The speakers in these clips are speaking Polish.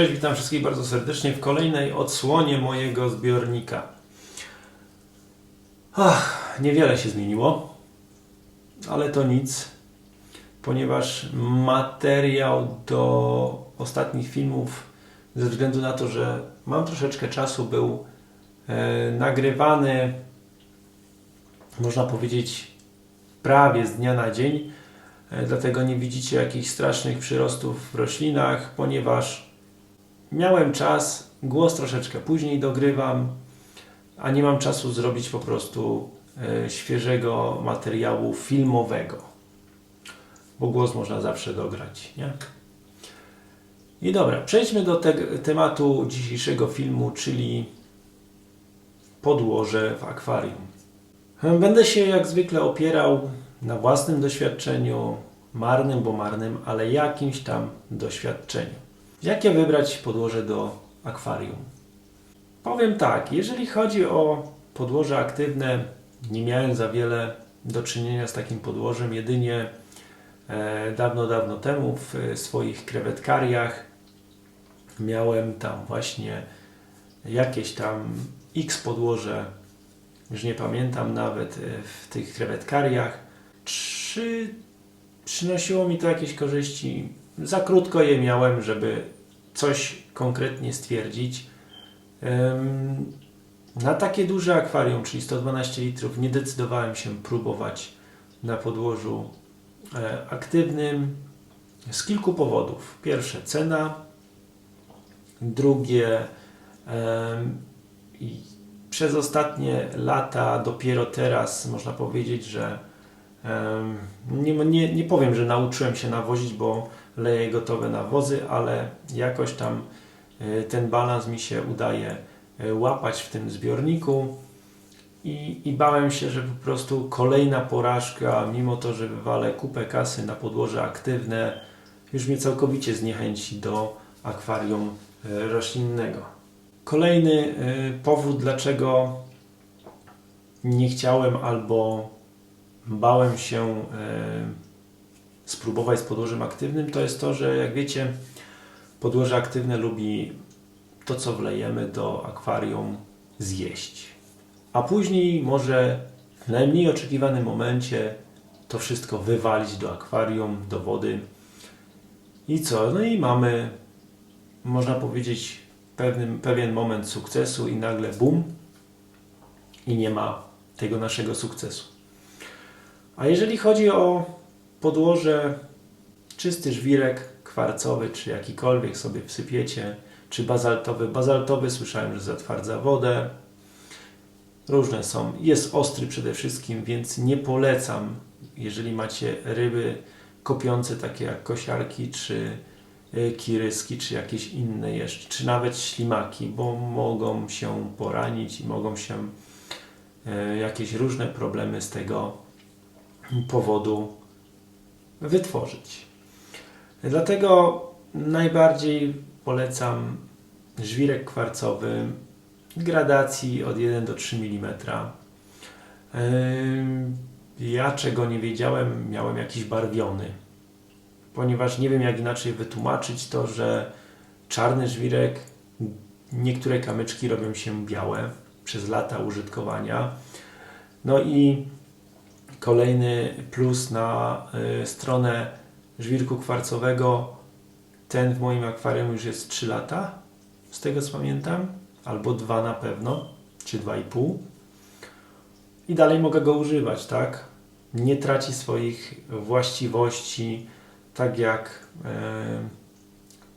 Cześć, witam wszystkich bardzo serdecznie w kolejnej odsłonie mojego zbiornika. Ach, niewiele się zmieniło, ale to nic, ponieważ materiał do ostatnich filmów, ze względu na to, że mam troszeczkę czasu, był e, nagrywany, można powiedzieć, prawie z dnia na dzień. E, Dlatego nie widzicie jakichś strasznych przyrostów w roślinach, ponieważ miałem czas, głos troszeczkę później dogrywam, a nie mam czasu zrobić po prostu e, świeżego materiału filmowego. Bo głos można zawsze dograć, nie? I dobra, przejdźmy do te- tematu dzisiejszego filmu, czyli podłoże w akwarium. Będę się jak zwykle opierał na własnym doświadczeniu, marnym, bo marnym, ale jakimś tam doświadczeniu. Jakie wybrać podłoże do akwarium? Powiem tak, jeżeli chodzi o podłoże aktywne, nie miałem za wiele do czynienia z takim podłożem, jedynie e, dawno, dawno temu w e, swoich krewetkariach miałem tam właśnie jakieś tam X podłoże, już nie pamiętam nawet e, w tych krewetkariach. Czy przynosiło mi to jakieś korzyści? Za krótko je miałem, żeby coś konkretnie stwierdzić. Na takie duże akwarium, czyli 112 litrów, nie decydowałem się próbować na podłożu e, aktywnym z kilku powodów. Pierwsze cena, drugie przez ostatnie lata, dopiero teraz można powiedzieć, że nie, nie, nie powiem, że nauczyłem się nawozić, bo leję gotowe nawozy, ale jakoś tam e, ten balans mi się udaje e, łapać w tym zbiorniku i, i bałem się, że po prostu kolejna porażka, mimo to, że wywalę kupę kasy na podłoże aktywne, już mnie całkowicie zniechęci do akwarium e, roślinnego. Kolejny powód, dlaczego nie chciałem albo bałem się spróbować z podłożem aktywnym, to jest to, że jak wiecie, podłoże aktywne lubi to, co wlejemy do akwarium, zjeść. A później może w najmniej oczekiwanym momencie to wszystko wywalić do akwarium, do wody. I co? No i mamy, można powiedzieć, pewnym, pewien moment sukcesu i nagle bum i nie ma tego naszego sukcesu. A jeżeli chodzi o podłoże, czysty żwirek kwarcowy, czy jakikolwiek sobie wsypiecie, czy bazaltowy. Bazaltowy słyszałem, że zatwardza wodę. Różne są. Jest ostry przede wszystkim, więc nie polecam, jeżeli macie ryby kopiące takie jak kosiarki, czy y, kiryski, czy jakieś inne jeszcze, czy nawet ślimaki, bo mogą się poranić i mogą się y, jakieś różne problemy z tego powodu wytworzyć. Dlatego najbardziej polecam żwirek kwarcowy gradacji od 1 do 3 mm. Ym, Ja czego nie wiedziałem, miałem jakiś barwiony, ponieważ nie wiem jak inaczej wytłumaczyć to, że czarny żwirek, niektóre kamyczki robią się białe przez lata użytkowania. No i Kolejny plus na y, stronę żwirku kwarcowego. Ten w moim akwarium już jest 3 lata, z tego co pamiętam, albo 2 na pewno, czy 2,5. I dalej mogę go używać, tak? Nie traci swoich właściwości, tak jak e,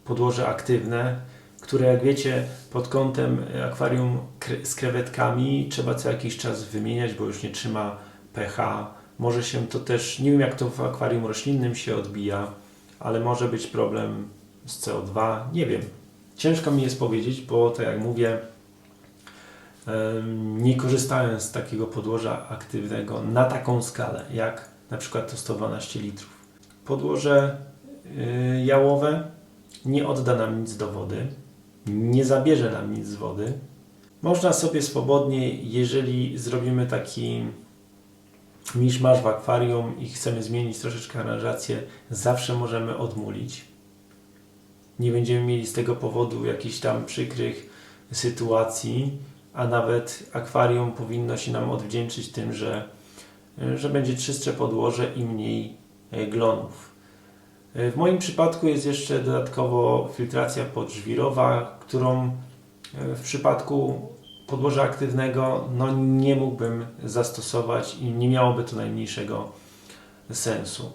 podłoże aktywne, które jak wiecie pod kątem akwarium z krewetkami trzeba co jakiś czas wymieniać, bo już nie trzyma pH. Może się to też, nie wiem jak to w akwarium roślinnym się odbija, ale może być problem z CO2, nie wiem. Ciężko mi jest powiedzieć, bo tak jak mówię, nie korzystałem z takiego podłoża aktywnego na taką skalę, jak na przykład to 112 litrów. Podłoże y, jałowe nie odda nam nic do wody, nie zabierze nam nic z wody. Można sobie swobodnie, jeżeli zrobimy taki miszmasz w akwarium i chcemy zmienić troszeczkę aranżację, zawsze możemy odmulić. nie będziemy mieli z tego powodu jakichś tam przykrych sytuacji, a nawet akwarium powinno się nam odwdzięczyć tym, że, że będzie czystsze podłoże i mniej e, glonów. E, W moim przypadku jest jeszcze dodatkowo filtracja podżwirowa, którą e, w przypadku podłoża aktywnego no, nie mógłbym zastosować i nie miałoby to najmniejszego sensu.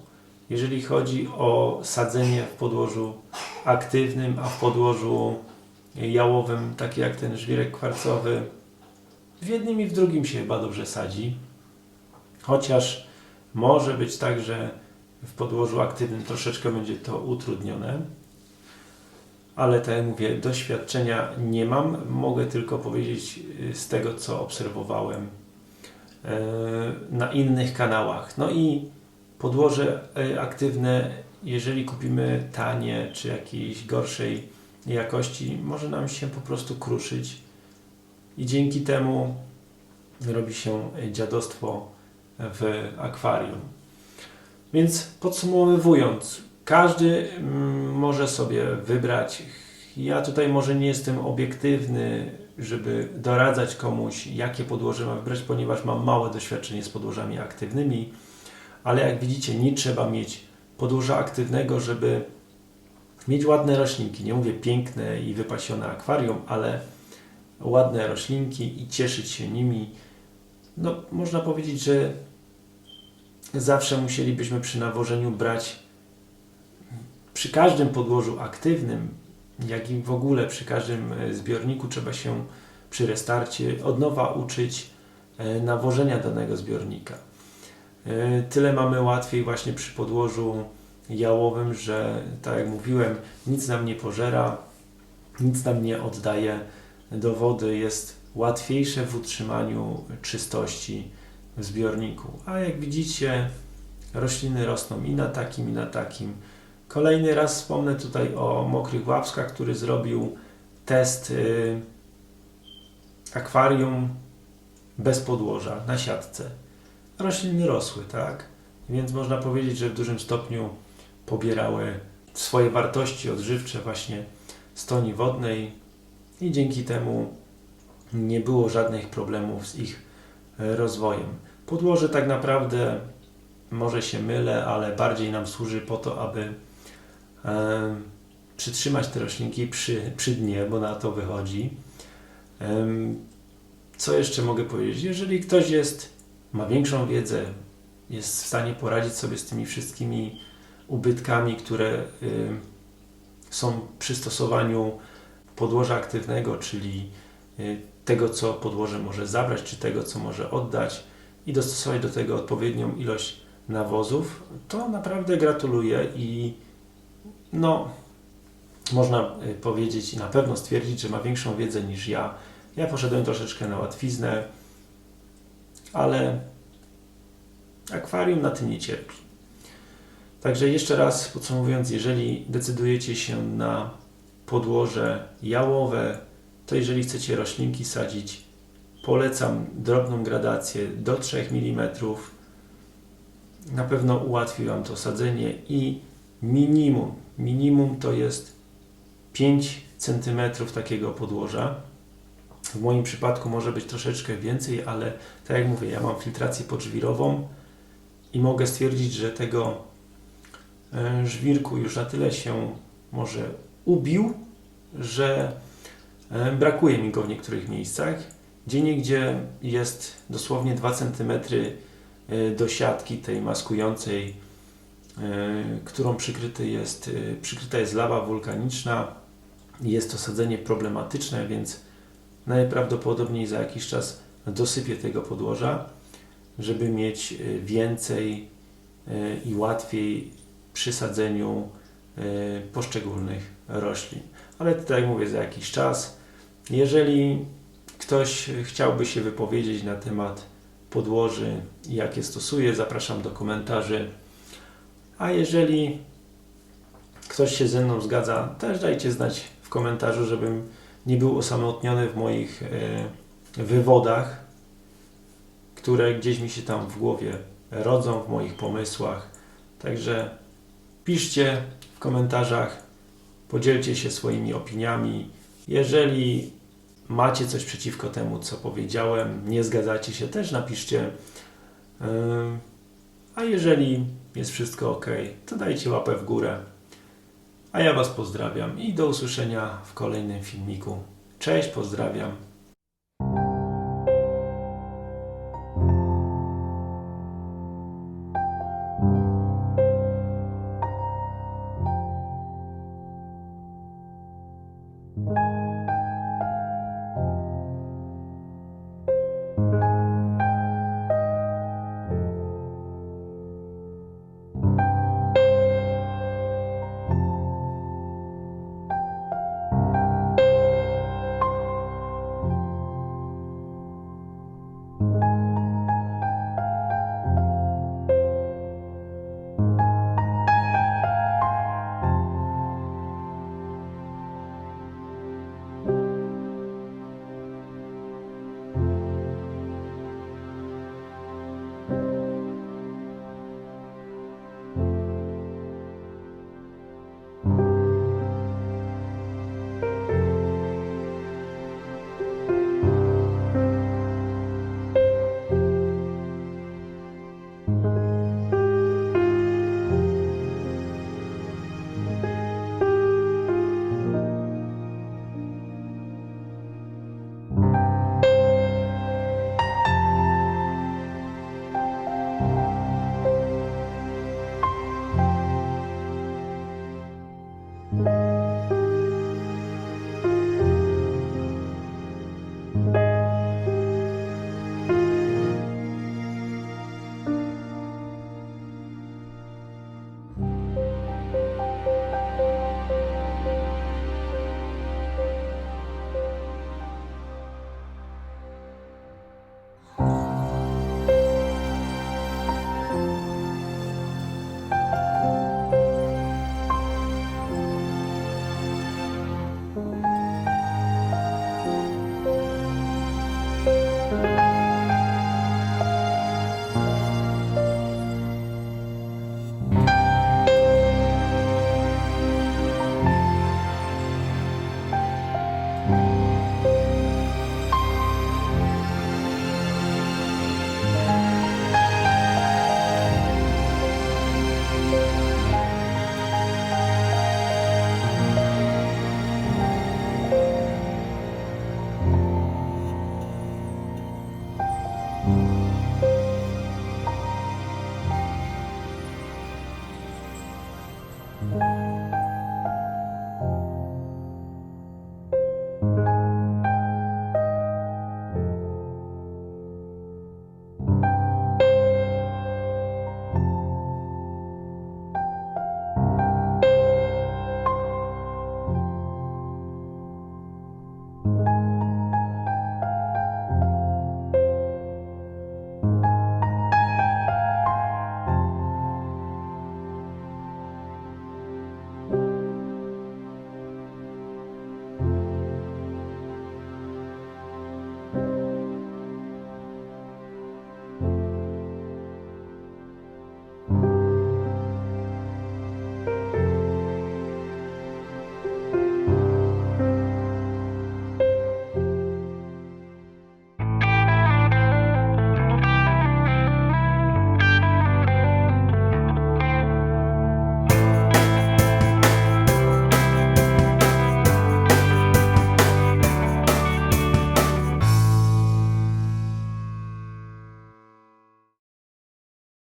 Jeżeli chodzi o sadzenie w podłożu aktywnym, a w podłożu jałowym, takie jak ten żwirek kwarcowy, w jednym i w drugim się chyba dobrze sadzi. Chociaż może być tak, że w podłożu aktywnym troszeczkę będzie to utrudnione. Ale tak jak mówię, doświadczenia nie mam. Mogę tylko powiedzieć y, z tego, co obserwowałem y, na innych kanałach. No i podłoże y, aktywne, jeżeli kupimy tanie czy jakiejś gorszej jakości, może nam się po prostu kruszyć i dzięki temu robi się dziadostwo w akwarium. Więc podsumowując, każdy mm, może sobie wybrać. Ja tutaj może nie jestem obiektywny, żeby doradzać komuś, jakie podłoże ma wybrać, ponieważ mam małe doświadczenie z podłożami aktywnymi, ale jak widzicie, nie trzeba mieć podłoża aktywnego, żeby mieć ładne roślinki. Nie mówię piękne i wypasione akwarium, ale ładne roślinki i cieszyć się nimi. No, można powiedzieć, że zawsze musielibyśmy przy nawożeniu brać przy każdym podłożu aktywnym, jak i w ogóle przy każdym e, zbiorniku trzeba się przy restarcie od nowa uczyć e, nawożenia danego zbiornika. E, Tyle mamy łatwiej właśnie przy podłożu jałowym, że tak jak mówiłem, nic nam nie pożera, nic nam nie oddaje do wody, jest łatwiejsze w utrzymaniu czystości w zbiorniku. A jak widzicie, rośliny rosną i na takim, i na takim. Kolejny raz wspomnę tutaj o mokrych łapskach, który zrobił test y, akwarium bez podłoża na siatce. Rośliny rosły, tak? Więc można powiedzieć, że w dużym stopniu pobierały swoje wartości odżywcze właśnie z toni wodnej i dzięki temu nie było żadnych problemów z ich e, rozwojem. Podłoże tak naprawdę, może się mylę, ale bardziej nam służy po to, aby przytrzymać te roślinki przy, przy dnie, bo na to wychodzi. Co jeszcze mogę powiedzieć? Jeżeli ktoś jest, ma większą wiedzę, jest w stanie poradzić sobie z tymi wszystkimi ubytkami, które są przy stosowaniu podłoża aktywnego, czyli y, tego, co podłoże może zabrać, czy tego, co może oddać i dostosować do tego odpowiednią ilość nawozów, to naprawdę gratuluję i no, można y, powiedzieć i na pewno stwierdzić, że ma większą wiedzę niż ja. Ja poszedłem troszeczkę na łatwiznę, ale akwarium na tym nie cierpi. Także jeszcze raz podsumowując, jeżeli decydujecie się na podłoże jałowe, to jeżeli chcecie roślinki sadzić, polecam drobną gradację do 3 mm. Na pewno ułatwi Wam to sadzenie i minimum, minimum to jest 5 cm takiego podłoża. W moim przypadku może być troszeczkę więcej, ale tak jak mówię, ja mam filtrację podżwirową i mogę stwierdzić, że tego e, żwirku już na tyle się może ubił, że e, brakuje mi go w niektórych miejscach. Gdzie gdzie jest dosłownie 2 cm e, do siatki tej maskującej, którą przykryty jest, przykryta jest lawa wulkaniczna. Jest to sadzenie problematyczne, więc najprawdopodobniej za jakiś czas dosypię tego podłoża, żeby mieć więcej i łatwiej przy sadzeniu poszczególnych roślin. Ale jak mówię, za jakiś czas. Jeżeli ktoś chciałby się wypowiedzieć na temat podłoży jakie stosuje, zapraszam do komentarzy. A jeżeli ktoś się ze mną zgadza, też dajcie znać w komentarzu, żebym nie był osamotniony w moich e, wywodach, które gdzieś mi się tam w głowie rodzą, w moich pomysłach. Także piszcie w komentarzach Podzielcie się swoimi opiniami. Jeżeli macie coś przeciwko temu, co powiedziałem, nie zgadzacie się, też napiszcie. Ym, A jeżeli jest wszystko ok, to dajcie łapę w górę. A ja Was pozdrawiam i do usłyszenia w kolejnym filmiku. Cześć, pozdrawiam.